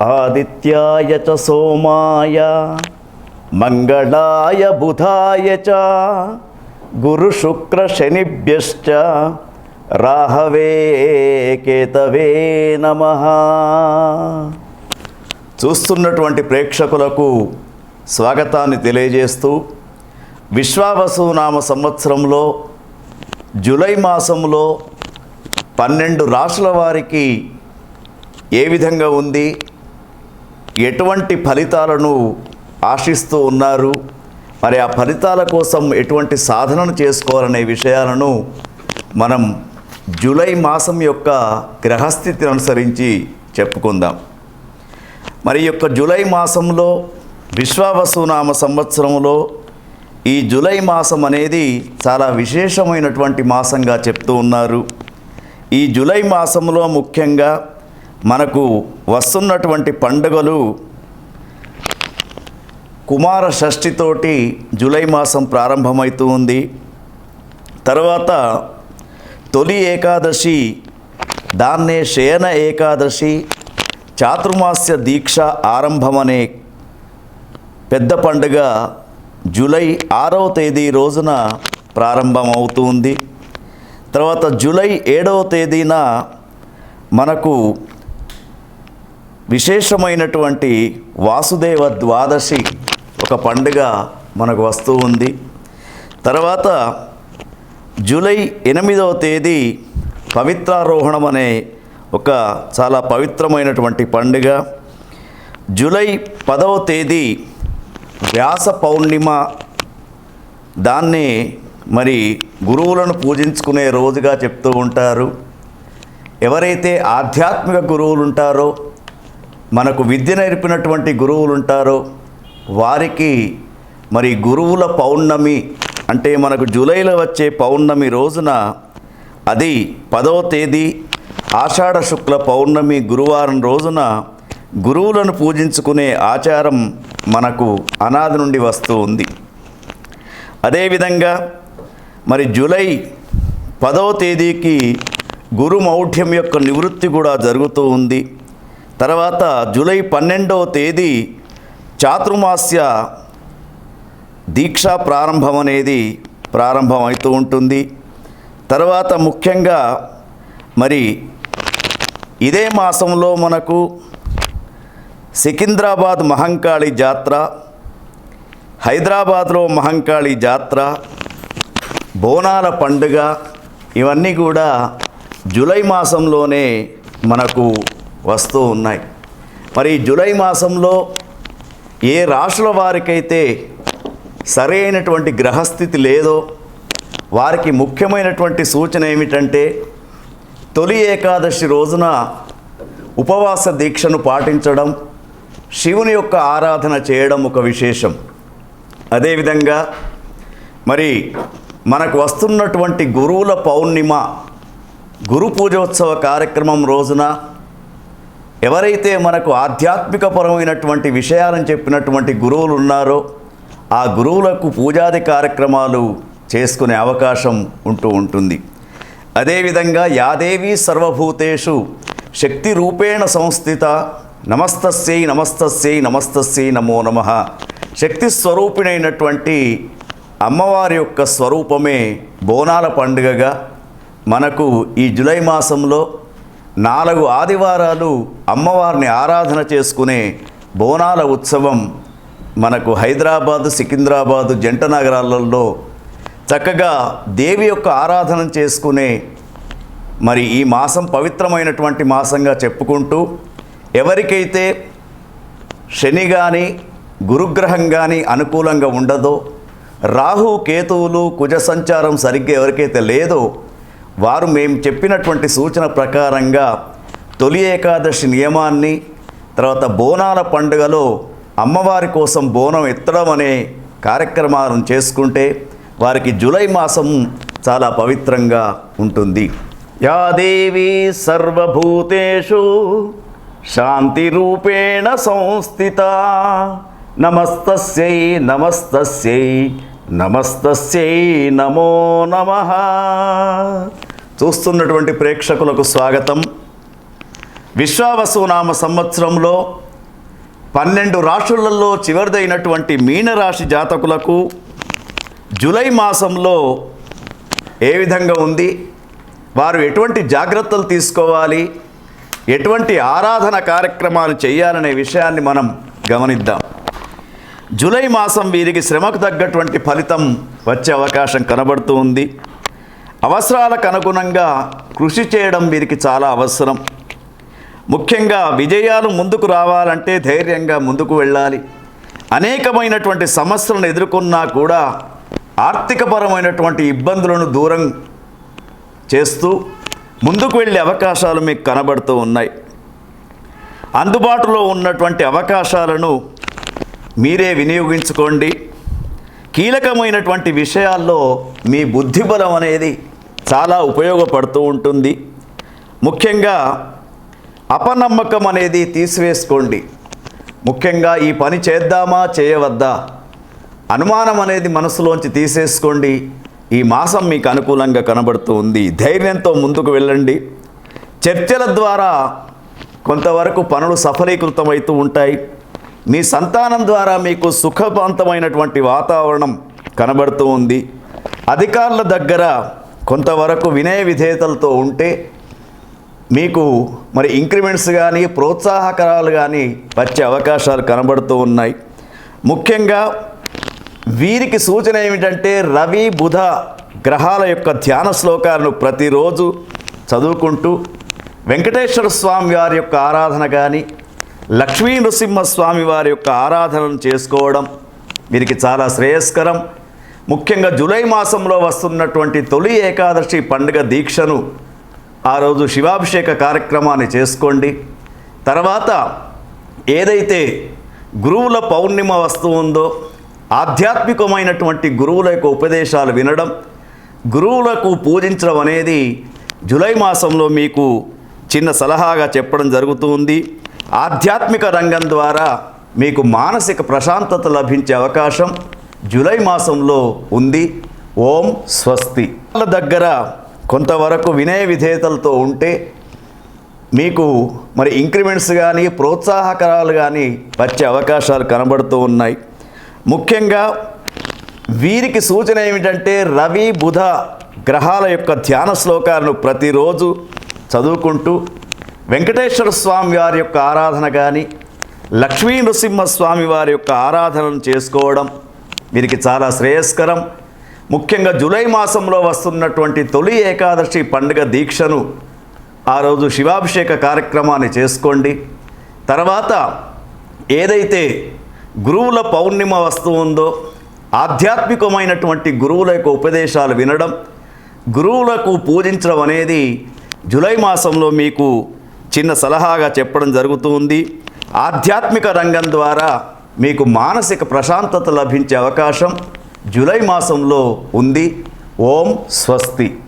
ఆదిత్యాయ చ సోమాయ మంగళాయ బుధాయ చ గురు శుక్ర శనిభ్యశ్చ రాహవే కేతవే నమ చూస్తున్నటువంటి ప్రేక్షకులకు స్వాగతాన్ని తెలియజేస్తూ విశ్వావసు నామ సంవత్సరంలో జూలై మాసంలో పన్నెండు రాష్ట్రాల వారికి ఏ విధంగా ఉంది? ఎటువంటి ఫలితాలను ఆశిస్తూ ఉన్నారు? మరి ఆ ఫలితాల కోసం ఎటువంటి సాధనను చేసుకోవాలనే విషయాలను మనం జూలై మాసం యొక్క గ్రహస్థితిని అనుసరించి చెప్పుకుందాం. మరి యొక్క జూలై మాసంలో విశ్వావసునామ సంవత్సరంలో ఈ జూలై మాసం అనేది చాలా విశేషమైనటువంటి మాసంగా చెప్తూ ఉన్నారు. ఈ జూలై మాసంలో ముఖ్యంగా మనకు వస్తున్నటువంటి పండుగలు కుమార షష్ఠితోటి జూలై మాసం ప్రారంభమవుతూ ఉంది. తర్వాత తొలి ఏకాదశి దాన్నే శయన ఏకాదశి చాతుర్మాస్య దీక్ష ఆరంభమనే పెద్ద పండుగ జూలై ఆరవ తేదీ రోజున ప్రారంభమవుతుంది తర్వాత జూలై ఏడవ తేదీన మనకు విశేషమైనటువంటి వాసుదేవ ద్వాదశి ఒక పండుగ మనకు వస్తూ ఉంది. తర్వాత జూలై ఎనిమిదవ తేదీ పవిత్రారోహణం అనే ఒక చాలా పవిత్రమైనటువంటి పండుగ. జూలై పదవ తేదీ వ్యాస పౌర్ణిమ. దాన్ని మరి గురువులను పూజించుకునే రోజుగా చెప్తూ ఉంటారు. ఎవరైతే ఆధ్యాత్మిక గురువులు ఉంటారో మనకు విద్య నేర్పినటువంటి గురువులు ఉంటారో వారికి మరి గురువుల పౌర్ణమి అంటే మనకు జూలైలో వచ్చే పౌర్ణమి రోజున అది పదవ తేదీ ఆషాఢ శుక్ల పౌర్ణమి గురువారం రోజున గురువులను పూజించుకునే ఆచారం మనకు అనాది నుండి వస్తూ ఉంది. అదేవిధంగా మరి జూలై పదవ తేదీకి గురు మౌఢ్యం యొక్క నివృత్తి కూడా జరుగుతూ ఉంది. తర్వాత జూలై పన్నెండవ తేదీ చాతుర్మాస్య దీక్షా ప్రారంభం అనేది ప్రారంభం అవుతూ ఉంటుంది. తర్వాత ముఖ్యంగా మరి ఇదే మాసంలో మనకు సికింద్రాబాద్ మహంకాళి జాత్ర హైదరాబాద్లో మహంకాళి జాత్ర బోనాల పండుగ ఇవన్నీ కూడా జూలై మాసంలోనే మనకు వస్తూ ఉన్నాయి. మరి జూలై మాసంలో ఏ రాశుల వారికైతే సరైనటువంటి గ్రహస్థితి లేదో వారికి ముఖ్యమైనటువంటి సూచన ఏమిటంటే తొలి ఏకాదశి రోజున ఉపవాస దీక్షను పాటించడం శివుని యొక్క ఆరాధన చేయడం ఒక విశేషం. అదేవిధంగా మరి మనకు వస్తున్నటువంటి గురువుల పౌర్ణిమ గురు పూజోత్సవ కార్యక్రమం రోజున ఎవరైతే మనకు ఆధ్యాత్మికపరమైనటువంటి విషయాలను చెప్పినటువంటి గురువులు ఉన్నారో ఆ గురువులకు పూజాది కార్యక్రమాలు చేసుకునే అవకాశం ఉంటూ ఉంటుంది. అదేవిధంగా యాదేవి సర్వభూతేషు శక్తి రూపేణ సంస్థిత నమస్తస్యై నమస్తస్యై నమస్తస్యై నమో నమ. శక్తి స్వరూపిణైనటువంటి అమ్మవారి యొక్క స్వరూపమే బోనాల పండుగగా. మనకు ఈ జూలై మాసంలో నాలుగు ఆదివారాలు అమ్మవారిని ఆరాధన చేసుకునే బోనాల ఉత్సవం మనకు హైదరాబాదు సికింద్రాబాదు జంట నగరాలలో చక్కగా దేవి యొక్క ఆరాధన చేసుకునే మరి ఈ మాసం పవిత్రమైనటువంటి మాసంగా చెప్పుకుంటూ ఎవరికైతే శని కానీ గురుగ్రహం కానీ అనుకూలంగా ఉండదో రాహు కేతువులు కుజ సంచారం సరిగ్గా ఎవరికైతే లేదో వారు మేము చెప్పినటువంటి సూచన ప్రకారంగా తొలి ఏకాదశి నియమాన్ని తర్వాత బోనాల పండుగలో అమ్మవారి కోసం బోనం ఎత్తడం అనే కార్యక్రమాలను చేసుకుంటే వారికి జూలై మాసం చాలా పవిత్రంగా ఉంటుంది. యాదేవి సర్వభూతేషు శాంతి రూపేణ సంస్థిత. నమస్తస్యై నమస్తస్యై నమస్తస్యై నమో నమ. చూస్తున్నటువంటి ప్రేక్షకులకు స్వాగతం. విశ్వావసునామ సంవత్సరంలో పన్నెండు రాశులలో చివరిదైనటువంటి మీనరాశి జాతకులకు జూలై మాసంలో ఏ విధంగా ఉంది? వారు ఎటువంటి జాగ్రత్తలు తీసుకోవాలి? ఎటువంటి ఆరాధన కార్యక్రమాలు చేయాలనే విషయాన్ని మనం గమనిద్దాం. జూలై మాసం వీరికి శ్రమకు తగ్గటువంటి ఫలితం వచ్చే అవకాశం కనబడుతూ ఉంది. అవసరాలకు అనుగుణంగా కృషి చేయడం వీరికి చాలా అవసరం. ముఖ్యంగా విజయాలు ముందుకు రావాలంటే ధైర్యంగా ముందుకు వెళ్ళాలి. అనేకమైనటువంటి సమస్యలను ఎదుర్కొన్నా కూడా ఆర్థికపరమైనటువంటి ఇబ్బందులను దూరం చేస్తూ ముందుకు వెళ్ళే అవకాశాలు మీకు కనబడుతూ ఉన్నాయి. అందుబాటులో ఉన్నటువంటి అవకాశాలను మీరే వినియోగించుకోండి. కీలకమైనటువంటి విషయాల్లో మీ బుద్ధిబలం అనేది చాలా ఉపయోగపడుతూ ఉంటుంది. ముఖ్యంగా అపనమ్మకం అనేది తీసివేసుకోండి. ముఖ్యంగా ఈ పని చేద్దామా చేయవద్దా? అనుమానం అనేది మనసులోంచి తీసేసుకోండి. ఈ మాసం మీకు అనుకూలంగా కనబడుతూ ఉంది. ధైర్యంతో ముందుకు వెళ్ళండి. చర్చల ద్వారా కొంతవరకు పనులు సఫలీకృతమవుతూ ఉంటాయి. మీ సంతానం ద్వారా మీకు సుఖవంతమైనటువంటి వాతావరణం కనబడుతూ ఉంది. అధికారుల దగ్గర కొంతవరకు వినయ విధేయతలతో ఉంటే మీకు మరి ఇంక్రిమెంట్స్ కానీ ప్రోత్సాహకరాలు కానీ వచ్చే అవకాశాలు కనబడుతూ ఉన్నాయి. ముఖ్యంగా వీరికి సూచన ఏమిటంటే రవి బుధ గ్రహాల యొక్క ధ్యాన శ్లోకాలను ప్రతిరోజు చదువుకుంటూ వెంకటేశ్వర స్వామి వారి యొక్క ఆరాధన కానీ లక్ష్మీ నృసింహస్వామి వారి యొక్క ఆరాధనను చేసుకోవడం వీరికి చాలా శ్రేయస్కరం. ముఖ్యంగా జూలై మాసంలో వస్తున్నటువంటి తొలి ఏకాదశి పండుగ దీక్షను ఆ రోజు శివాభిషేక కార్యక్రమాన్ని చేసుకోండి. తర్వాత ఏదైతే గురువుల పౌర్ణిమ వస్తూ ఉందో ఆధ్యాత్మికమైనటువంటి గురువుల యొక్క ఉపదేశాలు వినడం గురువులకు పూజించడం అనేది జూలై మాసంలో మీకు చిన్న సలహాగా చెప్పడం జరుగుతూ ఉంది. ఆధ్యాత్మిక రంగం ద్వారా మీకు మానసిక ప్రశాంతత లభించే అవకాశం. జూలై మాసంలో ఉంది. ఓం స్వస్తి. వాళ్ళ దగ్గర కొంతవరకు వినయ విధేయతలతో ఉంటే మీకు మరి ఇంక్రిమెంట్స్ కానీ ప్రోత్సాహకరాలు కానీ వచ్చే అవకాశాలు కనబడుతూ ఉన్నాయి. ముఖ్యంగా వీరికి సూచన ఏమిటంటే రవి బుధ గ్రహాల యొక్క ధ్యాన శ్లోకాలను ప్రతిరోజు చదువుకుంటూ వెంకటేశ్వర స్వామి వారి యొక్క ఆరాధన కానీ లక్ష్మీ నృసింహస్వామి వారి యొక్క ఆరాధనను చేసుకోవడం వీరికి చాలా శ్రేయస్కరం. ముఖ్యంగా జూలై మాసంలో వస్తున్నటువంటి తొలి ఏకాదశి పండుగ దీక్షను ఆ రోజు శివాభిషేక కార్యక్రమాన్ని చేసుకోండి. తర్వాత ఏదైతే గురువుల పౌర్ణిమ వస్తూ ఉందో ఆధ్యాత్మికమైనటువంటి గురువుల యొక్క ఉపదేశాలు వినడం గురువులకు పూజించడం అనేది జూలై మాసంలో మీకు చిన్న సలహాగా చెప్పడం జరుగుతుంది ఆధ్యాత్మిక రంగం ద్వారా మీకు మానసిక ప్రశాంతత లభించే అవకాశం జూలై మాసంలో ఉంది. ఓం స్వస్తి.